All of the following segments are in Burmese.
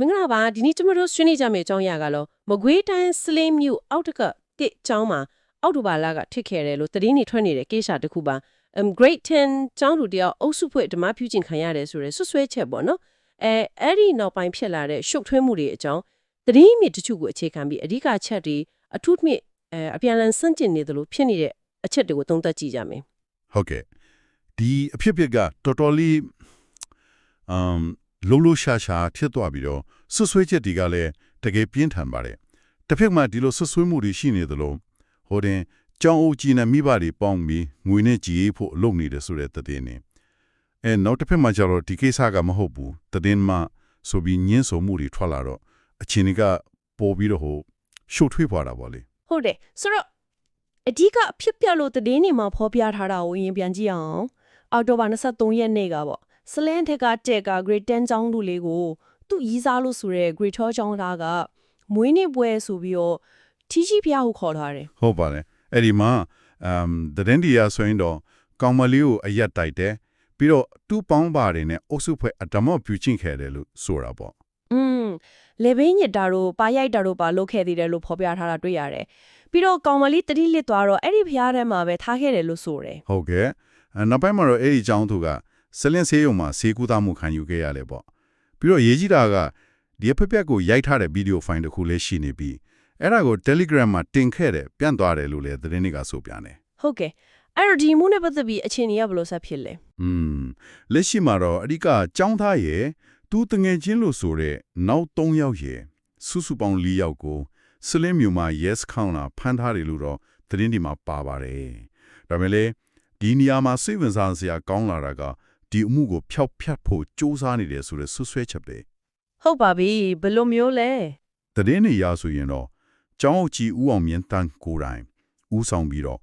မင်္ဂလာပါဒီနေ့ကျွန်တော်တို့ဆွေးနွေးကြမယ့်အကြောင်းအရာကတော့မကွေးတိုင်းစလင်းမြို့အောက်တကတစ်ကျောင်းမှာအောက်တိုဘာလကထစ်ခဲ့တယ်လို့သတင်းတွေထွက်နေတဲ့ကိစ္စတစ်ခုပါ um grade 10ကျောင်းသူတယောက်အုပ်စုဖွဲ့ဓမ္မပြုကျင့်ခံရတယ်ဆိုရဲဆွဆွဲချက်ပေါ့နော်အဲအဲ့ဒီနောက်ပိုင်းဖြစ်လာတဲ့ရှုပ်ထွေးမှုတွေအကြောင်းသတင်းအမြစ်တချို့ကိုအခြေခံပြီးအဓိကချက်တွေအထူးမြင့်အဲအပြန်အလှန်ဆန့်ကျင်နေသလိုဖြစ်နေတဲ့အချက်တွေကိုသုံးသပ်ကြည့်ကြမယ်ဟုတ်ကဲ့ဒီအဖြစ်အပျက်ကတော်တော်လေး အမ်လုံးလုံးရှာရှာဖြစ်သွားပြီးတော့ဆွဆွဲချက်တွေကလည်းတကယ်ပြင်းထန်ပါတယ်တစ်ဖက်မှာဒီလိုဆွဆွဲမှုတွေရှိနေသလိုဟိုတင်ကြောင်းအုပ်ကြီးနဲ့မိဘတွေပေါင်းပြီးငွေနဲ့ကြည်ဖို့လုပ်နေတယ်ဆိုတဲ့သတင်းနေအဲနောက်တစ်ဖက်မှာကျတော့ဒီကိစ္စကမဟုတ်ဘူးသတင်းမှဆိုပြီးညင်းဆိုမှုတွေထွက်လာတော့အချင်းကပေါ်ပြီးတော့ဟိုရှုပ်ထွေးသွားတာပေါ့လေဟုတ်တယ်ဆိုတော့အဓိကအဖြစ်ပြလို့သတင်းတွေမှာဖော်ပြထားတာကိုရင်ပြန်ကြည့်အောင်အောက်တိုဘာ23ရက်နေ့ကပေါ့ စလန်ထက်ကတက်က grade 10ကျောင်းလူလေးကိုသူ့ရီးစားလို့ဆိုတဲ့ grade 12ကျောင်းသားကမွေးနေ့ပွဲဆိုပြီးတော့ထီကြီးဖျားကိုခေါ်ထားတယ်ဟုတ်ပါတယ်အဲ့ဒီမှာအမ်ဒဒန်ဒီယာဆိုရင်တော့ကောင်မလေးကိုအရက်တိုက်တယ်ပြီးတော့တူပေါင်းပါတယ်နဲ့အုပ်စုဖွဲ့အဓမ္မပြုချင်ခဲ့တယ်လို့ဆိုတာပေါ့อืมလေဘင်းညစ်တာတို့ပါရိုက်တာတို့ပါလုပ်ခဲ့သေးတယ်လို့ဖော်ပြထားတာတွေ့ရတယ်ပြီးတော့ကောင်မလေးတတိလစ်သွားတော့အဲ့ဒီဖျားထဲမှာပဲထားခဲ့တယ်လို့ဆိုတယ်ဟုတ်ကဲ့အဲနောက်ပိုင်းမှာတော့အဲ့ဒီအကြောင်းသူက ဆလင်းဆေးရုံမှာဆေးကူးသားမှုခံယူခဲ့ရလေပေါ့ပြီးတော့ရေးကြည့်တာကဒီအဖက်ဖက်ကိုရိုက်ထားတဲ့ဗီဒီယိုဖိုင်တစ်ခုလည်းရှိနေပြီးအဲ့ဒါကို Telegram မှာတင်ခဲ့တယ်ပြန့်သွားတယ်လို့လည်းသတင်းတွေကဆိုပြန်တယ် ဟုတ်ကဲ့အဲ့တော့ဒီမှုနဲ့ပတ်သက်ပြီးအခြေအနေကဘယ်လိုဆက်ဖြစ်လဲ อืมလက်ရှိမှာတော့အဓိကចောင်းသားရဲ့သူတငယ်ချင်းလို့ဆိုတဲ့နောက်3ယောက်ရဲ့စုစုပေါင်း4ယောက်ကိုစလင်းမြို့မှာ yes ခေါင်းလာဖမ်းထားတယ်လို့တော့သတင်းဒီမှာပါပါတယ်ဒါပေမဲ့လေဒီနေရာမှာစိတ်ဝင်စားစရာကောင်းလာတာက ဒီအမှုကိုဖျောက်ဖျက်ဖို့စူးစမ်းနေတယ်ဆိုတဲ့ဆွဆွဲချက်ပဲဟုတ်ပါပြီဘယ်လိုမျိုးလဲသတင်းတွေရဆိုရင်တော့ကျောင်းအုပ်ကြီးဦးအောင်မြင့်တန်းကိုယ်တိုင်ဦးဆောင်ပြီးတော့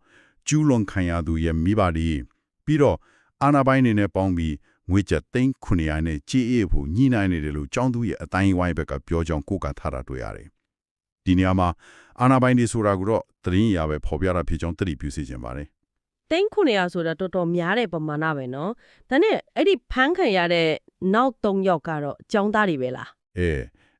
ကျူးလွန်ခံရသူရဲ့မိဘတွေပြီးတော့အာနာပိုင်းနေနဲ့ပေါင်းပြီးငွေကျပ်သိန်း900နဲ့ကြေးအေးဖို့ညှိနှိုင်းနေတယ်လို့ကျောင်းသူရဲ့အတိုင်းဝိုင်းဘက်ကပြောကြောင်းကိုးကားထားတာတွေ့ရတယ်။ဒီနေရာမှာအာနာပိုင်းတွေဆိုတာကတော့သတင်းရပဲဖော်ပြတာဖြစ်ကြောင်းသတိပြုစီခြင်းပါတယ် သိန်း900ဆိုတာတော်တော်များတဲ့ပမာဏပဲနော်ဒါနဲ့အဲ့ဒီဖမ်းခံရတဲ့နောက်3ယောက်ကတော့ចောင်းသားတွေပဲလား။အဲ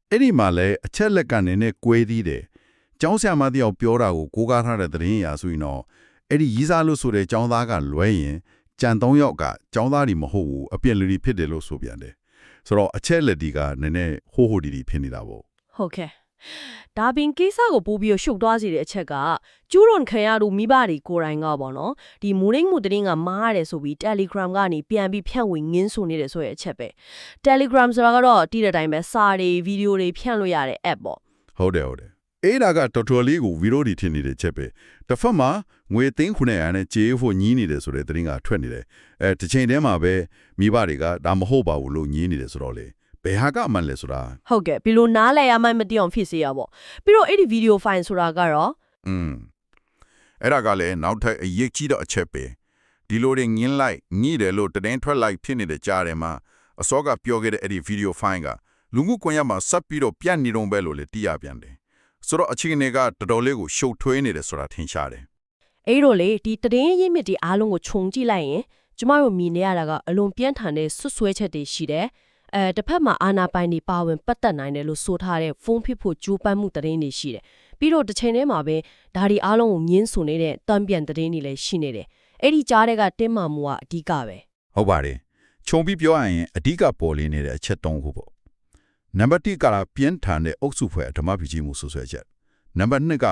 အဲ့ဒီမှာလည်းအချက်လက်ကနေနဲ့ကွဲသေးတယ်။ကျောင်းဆရာမတယောက်ပြောတာကိုကိုးကားထားတဲ့သတင်းရဆိုရင်တော့အဲ့ဒီရီးစားလို့ဆိုတဲ့ကျောင်းသားကလွဲရင်ကြံ၃ယောက်ကကျောင်းသားတွေမဟုတ်ဘူးအပြစ်လူတွေဖြစ်တယ်လို့ဆိုပြန်တယ်။ဆိုတော့အချက်လက်ဒီကနည်းနည်းဟိုးဟိုးဒီဒီဖြစ်နေတာပေါ့ဟုတ်ကဲ့ ဒါပင်ကိစ္စကိုပို့ပြီးတော့ရှုပ်သွားစေတဲ့အချက်ကကျူးလွန်ခံရသူမိဘတွေကိုယ်တိုင်ကပေါ့နော်ဒီမူရင်းမှုတင်းကမားရတယ်ဆိုပြီး Telegram ကနေပြန်ပြီးဖြန့်ဝေငင်းဆိုနေတဲ့ဆိုတဲ့အချက်ပဲ Telegram ဆိုတာကတော့တည်တဲ့အတိုင်းပဲစာတွေဗီဒီယိုတွေဖြန့်လို့ရတဲ့ app ပေါ့။ဟုတ်တယ်ဟုတ်တယ်။အဲ့ဒါကတော်တော်လေးကိုဗီရိုဒီထင်နေတဲ့ချက်ပဲ။တစ်ဖက်မှာငွေသိန်းခုနဲ့ရနဲ့ကြေးဖို့ညင်းနေတယ်ဆိုတဲ့သတင်းကထွက်နေတယ်။အဲတစ်ချိန်တည်းမှာပဲမိဘတွေကဒါမဟုတ်ပါဘူးလို့ညင်းနေတယ်ဆိုတော့လေ ဘယ်ဟာကအမှန်လဲဆိုတာဟုတ်ကဲ့ဘီလိုနားလဲရမှမသိအောင်ဖြစ်စေရပေါ့ပြီးတော့အဲ့ဒီဗီဒီယိုဖိုင်ဆိုတာကတော့อืมအဲ့ဒါကလည်းနောက်ထပ်အရေးကြီးတဲ့အချက်ပဲဒီလိုတွေငင်းလိုက်ညှိတယ်လို့တရင်ထွက်လိုက်ဖြစ်နေတဲ့ကြားထဲမှာအစောကပြောခဲ့တဲ့အဲ့ဒီဗီဒီယိုဖိုင်ကလူမှုကွန်ရက်မှာဆက်ပြီးတော့ပြန့်နေတော့ပဲလို့လည်းသိရပြန်တယ်ဆိုတော့အချိန်တွေကတော်တော်လေးကိုရှုပ်ထွေးနေတယ်ဆိုတာထင်ရှားတယ်အဲ့တော့လေဒီတည်င်းရင်းမြစ်ဒီအားလုံးကိုခြုံကြည့်လိုက်ရင်ကျမတို့မြင်နေရတာကအလွန်ပြင်းထန်တဲ့ဆွဆွဲချက်တွေရှိတယ် အဲတစ်ဖက်မှာအာနာပိုင်တွေပါဝင်ပတ်သက်နိုင်တယ်လို့ဆိုထားတဲ့ဖုန်းဖြစ်ဖို့ကြိုးပမ်းမှုတည်င်းတွေရှိတယ်ပြီးတော့တစ်ချိန်တည်းမှာပဲဒါဒီအားလုံးကိုငင်းဆိုနေတဲ့တံပြန်တည်င်းတွေလည်းရှိနေတယ်အဲ့ဒီကြားတဲ့ကတင်းမာမှုကအဓိကပဲဟုတ်ပါတယ်ခြုံပြီးပြောရရင်အဓိကပေါ်လေးနေတဲ့အချက်၃ခုပေါ့နံပါတ်1ကပြင်းထန်တဲ့အုပ်စုဖွဲ့ဓမ္မပြုကြီးမှုဆွဆွဲချက်နံပါတ်2က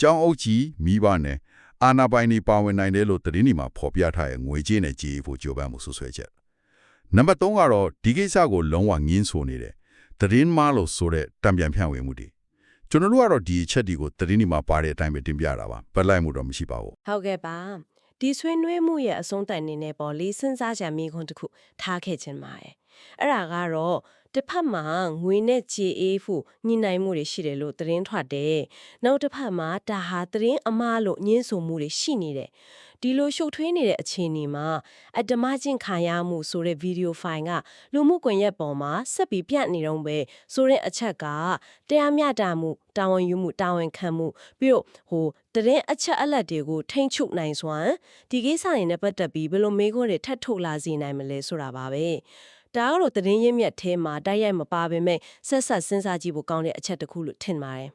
ကျောင်းအုပ်ကြီးမိဘနဲ့အာနာပိုင်နေပါဝင်နိုင်တယ်လို့သတင်းဒီမှာဖော်ပြထားတဲ့ငွေကြေးနဲ့ကြေးဖို့ကြိုးပမ်းမှုဆွဆွဲချက် နံပါတ်3ကတော့ဒီကိစ္စကိုလုံးဝငင်းဆိုနေတယ်သတင်းမားလို့ဆိုတဲ့တံပြန်ဖြန့်ဝေမှုတွေကျွန်တော်တို့ကတော့ဒီအချက်ဒီကိုသတင်းဒီမှာပါတဲ့အတိုင်းပဲတင်ပြတာပါပတ်လိုက်မှုတော့မရှိပါဘူးဟုတ်ကဲ့ပါဒီဆွေးနွေးမှုရဲ့အဆုံးသတ်အနေနဲ့ပေါ့လေးစဉ်းစားကြမိခွန်းတစ်ခုထားခဲ့ခြင်းပါရဲ့ အဲ့ဒါကတော့တစ်ဖက်မှာငွေနဲ့ကြေအေးဖို့ညှိနှိုင်းမှုတွေရှိတယ်လို့သတင်းထွက်တယ်နောက်တစ်ဖက်မှာဒါဟာသတင်းအမှားလို့ညှင်းဆိုမှုတွေရှိနေတယ်ဒီလိုရှုပ်ထွေးနေတဲ့အခြေအနေမှာအတ္တမချင်းခံရမှုဆိုတဲ့ဗီဒီယိုဖိုင်ကလူမှုကွန်ရက်ပေါ်မှာဆက်ပြီးပြန့်နေတော့ပဲဆိုတဲ့အချက်ကတရားမျှတမှုတာဝန်ယူမှုတာဝန်ခံမှုပြီးတော့ဟိုတရင်အချက်အလက်တွေကိုထိမ့်ချုပ်နိုင်စွမ်းဒီကိစ္စတွေနဲ့ပတ်သက်ပြီးဘယ်လိုမေးခွန်းတွေထပ်ထုတ်လာစေနိုင်မလဲဆိုတာပါပဲ ဒါကတော့သတင်းရင်းမြစ်ထဲမှာတိုက်ရိုက်မပါပေမဲ့ဆက်ဆက်စဉ်းစားကြည့်ဖို့ကောင်းတဲ့အချက်တစ်ခုလို့ထင်ပါတယ်